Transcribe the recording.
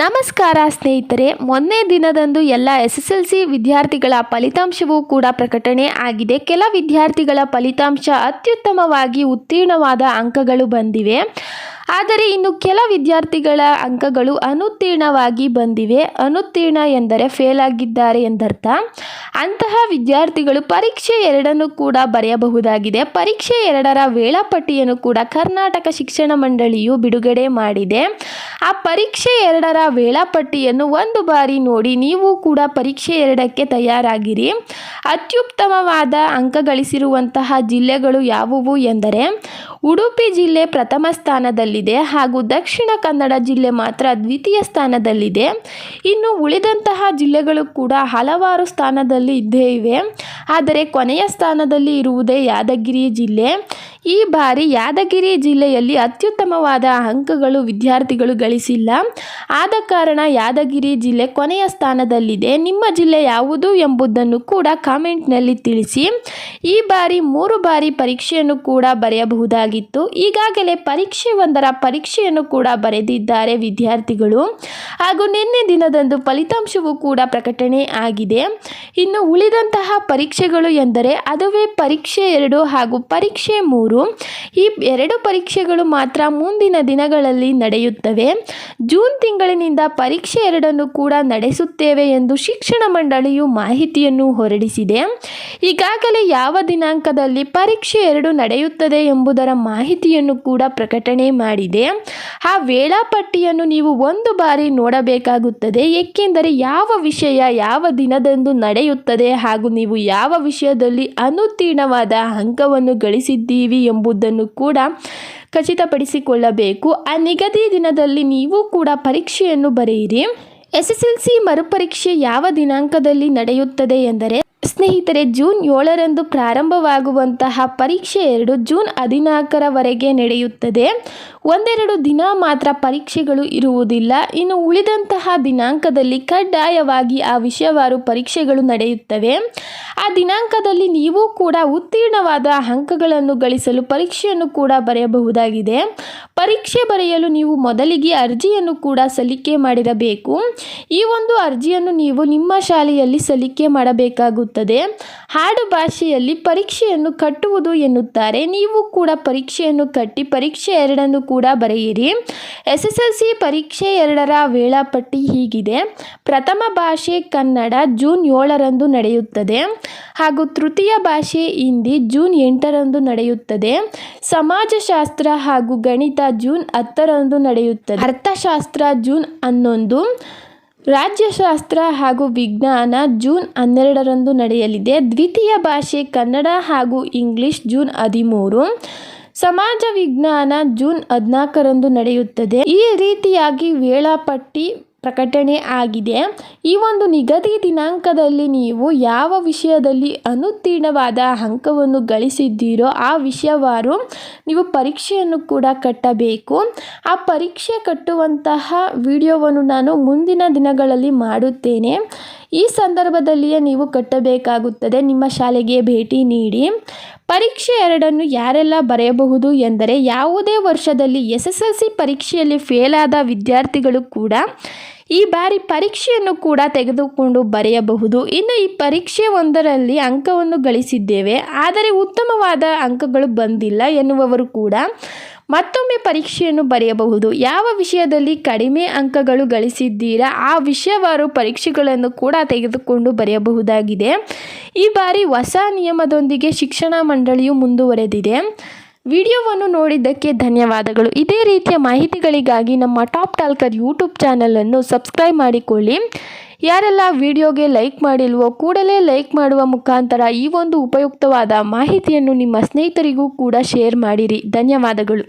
ನಮಸ್ಕಾರ ಸ್ನೇಹಿತರೆ, ಮೊನ್ನೆ ದಿನದಂದು ಎಲ್ಲ ಎಸ್ ಎಸ್ ಎಲ್ ಸಿ ವಿದ್ಯಾರ್ಥಿಗಳ ಫಲಿತಾಂಶವೂ ಕೂಡ ಪ್ರಕಟಣೆ ಆಗಿದೆ. ಕೆಲ ವಿದ್ಯಾರ್ಥಿಗಳ ಫಲಿತಾಂಶ ಅತ್ಯುತ್ತಮವಾಗಿ ಉತ್ತೀರ್ಣವಾದ ಅಂಕಗಳು ಬಂದಿವೆ. ಆದರೆ ಇನ್ನು ಕೆಲ ವಿದ್ಯಾರ್ಥಿಗಳ ಅಂಕಗಳು ಅನುತ್ತೀರ್ಣವಾಗಿ ಬಂದಿವೆ. ಅನುತ್ತೀರ್ಣ ಎಂದರೆ ಫೇಲ್ ಆಗಿದ್ದಾರೆ ಎಂದರ್ಥ. ಅಂತಹ ವಿದ್ಯಾರ್ಥಿಗಳು ಪರೀಕ್ಷೆ ಎರಡನ್ನು ಕೂಡ ಬರೆಯಬಹುದಾಗಿದೆ. ಪರೀಕ್ಷೆ ಎರಡರ ವೇಳಾಪಟ್ಟಿಯನ್ನು ಕೂಡ ಕರ್ನಾಟಕ ಶಿಕ್ಷಣ ಮಂಡಳಿಯು ಬಿಡುಗಡೆ ಮಾಡಿದೆ. ಆ ಪರೀಕ್ಷೆ ಎರಡರ ವೇಳಾಪಟ್ಟಿಯನ್ನು ಒಂದು ಬಾರಿ ನೋಡಿ ನೀವು ಕೂಡ ಪರೀಕ್ಷೆ ಎರಡಕ್ಕೆ ತಯಾರಾಗಿರಿ. ಅತ್ಯುತ್ತಮವಾದ ಅಂಕ ಗಳಿಸಿರುವಂತಹ ಜಿಲ್ಲೆಗಳು ಯಾವುವು ಎಂದರೆ ಉಡುಪಿ ಜಿಲ್ಲೆ ಪ್ರಥಮ ಸ್ಥಾನದಲ್ಲಿದೆ ಹಾಗೂ ದಕ್ಷಿಣ ಕನ್ನಡ ಜಿಲ್ಲೆ ಮಾತ್ರ ದ್ವಿತೀಯ ಸ್ಥಾನದಲ್ಲಿದೆ. ಇನ್ನು ಉಳಿದಂತಹ ಜಿಲ್ಲೆಗಳು ಕೂಡ ಹಲವಾರು ಸ್ಥಾನದಲ್ಲಿ ಇದ್ದೇ ಇವೆ. ಆದರೆ ಕೊನೆಯ ಸ್ಥಾನದಲ್ಲಿ ಇರುವುದೇ ಯಾದಗಿರಿ ಜಿಲ್ಲೆ. ಈ ಬಾರಿ ಯಾದಗಿರಿ ಜಿಲ್ಲೆಯಲ್ಲಿ ಅತ್ಯುತ್ತಮವಾದ ಅಂಕಗಳು ವಿದ್ಯಾರ್ಥಿಗಳು ಗಳಿಸಿಲ್ಲ. ಆದ ಕಾರಣ ಯಾದಗಿರಿ ಜಿಲ್ಲೆ ಕೊನೆಯ ಸ್ಥಾನದಲ್ಲಿದೆ. ನಿಮ್ಮ ಜಿಲ್ಲೆ ಯಾವುದು ಎಂಬುದನ್ನು ಕೂಡ ಕಾಮೆಂಟ್ನಲ್ಲಿ ತಿಳಿಸಿ. ಈ ಬಾರಿ ಮೂರು ಬಾರಿ ಪರೀಕ್ಷೆಯನ್ನು ಕೂಡ ಬರೆಯಬಹುದಾಗಿತ್ತು. ಈಗಾಗಲೇ ಪರೀಕ್ಷೆ ಒಂದರ ಪರೀಕ್ಷೆಯನ್ನು ಕೂಡ ಬರೆದಿದ್ದಾರೆ ವಿದ್ಯಾರ್ಥಿಗಳು. ಹಾಗೂ ನಿನ್ನೆ ದಿನದಂದು ಫಲಿತಾಂಶವೂ ಕೂಡ ಪ್ರಕಟಣೆ ಆಗಿದೆ. ಇನ್ನು ಉಳಿದಂತಹ ಪರೀಕ್ಷೆಗಳು ಎಂದರೆ, ಅದುವೇ ಪರೀಕ್ಷೆ ಎರಡು ಹಾಗೂ ಪರೀಕ್ಷೆ ಮೂರು. escuro. ಈ ಎರಡು ಪರೀಕ್ಷೆಗಳು ಮಾತ್ರ ಮುಂದಿನ ದಿನಗಳಲ್ಲಿ ನಡೆಯುತ್ತವೆ. ಜೂನ್ ತಿಂಗಳಿನಿಂದ ಪರೀಕ್ಷೆ ಎರಡನ್ನು ಕೂಡ ನಡೆಸುತ್ತೇವೆ ಎಂದು ಶಿಕ್ಷಣ ಮಂಡಳಿಯು ಮಾಹಿತಿಯನ್ನು ಹೊರಡಿಸಿದೆ. ಈಗಾಗಲೇ ಯಾವ ದಿನಾಂಕದಲ್ಲಿ ಪರೀಕ್ಷೆ ಎರಡು ನಡೆಯುತ್ತದೆ ಎಂಬುದರ ಮಾಹಿತಿಯನ್ನು ಕೂಡ ಪ್ರಕಟಣೆ ಮಾಡಿದೆ. ಆ ವೇಳಾಪಟ್ಟಿಯನ್ನು ನೀವು ಒಂದು ಬಾರಿ ನೋಡಬೇಕಾಗುತ್ತದೆ. ಏಕೆಂದರೆ ಯಾವ ವಿಷಯ ಯಾವ ದಿನದಂದು ನಡೆಯುತ್ತದೆ ಹಾಗೂ ನೀವು ಯಾವ ವಿಷಯದಲ್ಲಿ ಅನುತ್ತೀರ್ಣವಾದ ಅಂಕವನ್ನು ಗಳಿಸಿದ್ದೀವಿ ಎಂಬುದನ್ನು ಕೂಡ ಖಚಿತಪಡಿಸಿಕೊಳ್ಳಬೇಕು. ಆ ನಿಗದಿ ದಿನದಲ್ಲಿ ನೀವು ಕೂಡ ಪರೀಕ್ಷೆಯನ್ನು ಬರೆಯಿರಿ. ಎಸ್ ಎಸ್ ಎಲ್ ಸಿ ಮರುಪರೀಕ್ಷೆ ಯಾವ ದಿನಾಂಕದಲ್ಲಿ ನಡೆಯುತ್ತದೆ ಎಂದರೆ ಸ್ನೇಹಿತರೆ, ಜೂನ್ ಏಳರಂದು ಪ್ರಾರಂಭವಾಗುವಂತಹ ಪರೀಕ್ಷೆ ಎರಡು ಜೂನ್ ಹದಿನಾಲ್ಕರವರೆಗೆ ನಡೆಯುತ್ತದೆ. ಒಂದೆರಡು ದಿನ ಮಾತ್ರ ಪರೀಕ್ಷೆಗಳು ಇರುವುದಿಲ್ಲ. ಇನ್ನು ಉಳಿದಂತಹ ದಿನಾಂಕದಲ್ಲಿ ಕಡ್ಡಾಯವಾಗಿ ಆ ವಿಷಯವಾರು ಪರೀಕ್ಷೆಗಳು ನಡೆಯುತ್ತವೆ. ಆ ದಿನಾಂಕದಲ್ಲಿ ನೀವು ಕೂಡ ಉತ್ತೀರ್ಣವಾದ ಅಂಕಗಳನ್ನು ಗಳಿಸಲು ಪರೀಕ್ಷೆಯನ್ನು ಕೂಡ ಬರೆಯಬಹುದಾಗಿದೆ. ಪರೀಕ್ಷೆ ಬರೆಯಲು ನೀವು ಮೊದಲಿಗೆ ಅರ್ಜಿಯನ್ನು ಕೂಡ ಸಲ್ಲಿಕೆ ಮಾಡಿರಬೇಕು. ಈ ಒಂದು ಅರ್ಜಿಯನ್ನು ನೀವು ನಿಮ್ಮ ಶಾಲೆಯಲ್ಲಿ ಸಲ್ಲಿಕೆ ಮಾಡಬೇಕಾಗುತ್ತದೆ. ಹಾಡು ಭಾಷೆಯಲ್ಲಿ ಪರೀಕ್ಷೆಯನ್ನು ಕಟ್ಟುವುದು ಎನ್ನುತ್ತಾರೆ. ನೀವು ಕೂಡ ಪರೀಕ್ಷೆಯನ್ನು ಕಟ್ಟಿ ಪರೀಕ್ಷೆ ಎರಡನ್ನು ಕೂಡ ಬರೆಯಿರಿ. ಎಸ್ ಎಸ್ ಎಲ್ ಸಿ ಪರೀಕ್ಷೆ ಎರಡರ ವೇಳಾಪಟ್ಟಿ ಹೀಗಿದೆ. ಪ್ರಥಮ ಭಾಷೆ ಕನ್ನಡ ಜೂನ್ ಏಳರಂದು ನಡೆಯುತ್ತದೆ. ಹಾಗೂ ತೃತೀಯ ಭಾಷೆ ಹಿಂದಿ ಜೂನ್ ಎಂಟರಂದು ನಡೆಯುತ್ತದೆ. ಸಮಾಜಶಾಸ್ತ್ರ ಹಾಗೂ ಗಣಿತ ಜೂನ್ ಹತ್ತರಂದು ನಡೆಯುತ್ತದೆ. ಅರ್ಥಶಾಸ್ತ್ರ ಜೂನ್ ಹನ್ನೊಂದು. ರಾಜ್ಯಶಾಸ್ತ್ರ ಹಾಗೂ ವಿಜ್ಞಾನ ಜೂನ್ ಹನ್ನೆರಡರಂದು ನಡೆಯಲಿದೆ. ದ್ವಿತೀಯ ಭಾಷೆ ಕನ್ನಡ ಹಾಗೂ ಇಂಗ್ಲಿಷ್ ಜೂನ್ ಹದಿಮೂರು. ಸಮಾಜ ವಿಜ್ಞಾನ ಜೂನ್ ಹದಿನಾಲ್ಕರಂದು ನಡೆಯುತ್ತದೆ. ಈ ರೀತಿಯಾಗಿ ವೇಳಾಪಟ್ಟಿ ಪ್ರಕಟಣೆ ಆಗಿದೆ. ಈ ಒಂದು ನಿಗದಿ ದಿನಾಂಕದಲ್ಲಿ ನೀವು ಯಾವ ವಿಷಯದಲ್ಲಿ ಅನುತ್ತೀರ್ಣವಾದ ಅಂಕವನ್ನು ಗಳಿಸಿದ್ದೀರೋ ಆ ವಿಷಯವಾರು ನೀವು ಪರೀಕ್ಷೆಯನ್ನು ಕೂಡ ಕಟ್ಟಬೇಕು. ಆ ಪರೀಕ್ಷೆ ಕಟ್ಟುವಂತಹ ವಿಡಿಯೋವನ್ನು ನಾನು ಮುಂದಿನ ದಿನಗಳಲ್ಲಿ ಮಾಡುತ್ತೇನೆ. ಈ ಸಂದರ್ಭದಲ್ಲಿಯೇ ನೀವು ಕಟ್ಟಬೇಕಾಗುತ್ತದೆ. ನಿಮ್ಮ ಶಾಲೆಗೆ ಭೇಟಿ ನೀಡಿ. ಪರೀಕ್ಷೆ ಎರಡನ್ನು ಯಾರೆಲ್ಲ ಬರೆಯಬಹುದು ಎಂದರೆ ಯಾವುದೇ ವರ್ಷದಲ್ಲಿ ಎಸ್ ಎಸ್ ಎಲ್ ಸಿ ಪರೀಕ್ಷೆಯಲ್ಲಿ ಫೇಲಾದ ವಿದ್ಯಾರ್ಥಿಗಳು ಕೂಡ ಈ ಬಾರಿ ಪರೀಕ್ಷೆಯನ್ನು ಕೂಡ ತೆಗೆದುಕೊಂಡು ಬರೆಯಬಹುದು. ಇನ್ನು ಈ ಪರೀಕ್ಷೆ ಒಂದರಲ್ಲಿ ಅಂಕವನ್ನು ಗಳಿಸಿದ್ದೇವೆ. ಆದರೆ ಉತ್ತಮವಾದ ಅಂಕಗಳು ಬಂದಿಲ್ಲ ಎನ್ನುವವರು ಕೂಡ ಮತ್ತೊಮ್ಮೆ ಪರೀಕ್ಷೆಯನ್ನು ಬರೆಯಬಹುದು. ಯಾವ ವಿಷಯದಲ್ಲಿ ಕಡಿಮೆ ಅಂಕಗಳು ಗಳಿಸಿದ್ದೀರಾ, ಆ ವಿಷಯವಾರು ಪರೀಕ್ಷೆಗಳನ್ನು ಕೂಡ ತೆಗೆದುಕೊಂಡು ಬರೆಯಬಹುದಾಗಿದೆ. ಈ ಬಾರಿ ಹೊಸ ನಿಯಮದೊಂದಿಗೆ ಶಿಕ್ಷಣ ಮಂಡಳಿಯು ಮುಂದುವರೆದಿದೆ. ವಿಡಿಯೋವನ್ನು ನೋಡಿದ್ದಕ್ಕೆ ಧನ್ಯವಾದಗಳು. ಇದೇ ರೀತಿಯ ಮಾಹಿತಿಗಳಿಗಾಗಿ ನಮ್ಮ ಟಾಪ್ ಟಾಲ್ಕರ್ ಯೂಟ್ಯೂಬ್ ಚಾನಲನ್ನು ಸಬ್ಸ್ಕ್ರೈಬ್ ಮಾಡಿಕೊಳ್ಳಿ. ಯಾರೆಲ್ಲ ವಿಡಿಯೋಗೆ ಲೈಕ್ ಮಾಡಿಲ್ವೋ, ಕೂಡಲೇ ಲೈಕ್ ಮಾಡುವ ಮುಖಾಂತರ ಈ ಒಂದು ಉಪಯುಕ್ತವಾದ ಮಾಹಿತಿಯನ್ನು ನಿಮ್ಮ ಸ್ನೇಹಿತರಿಗೂ ಕೂಡ ಶೇರ್ ಮಾಡಿರಿ. ಧನ್ಯವಾದಗಳು.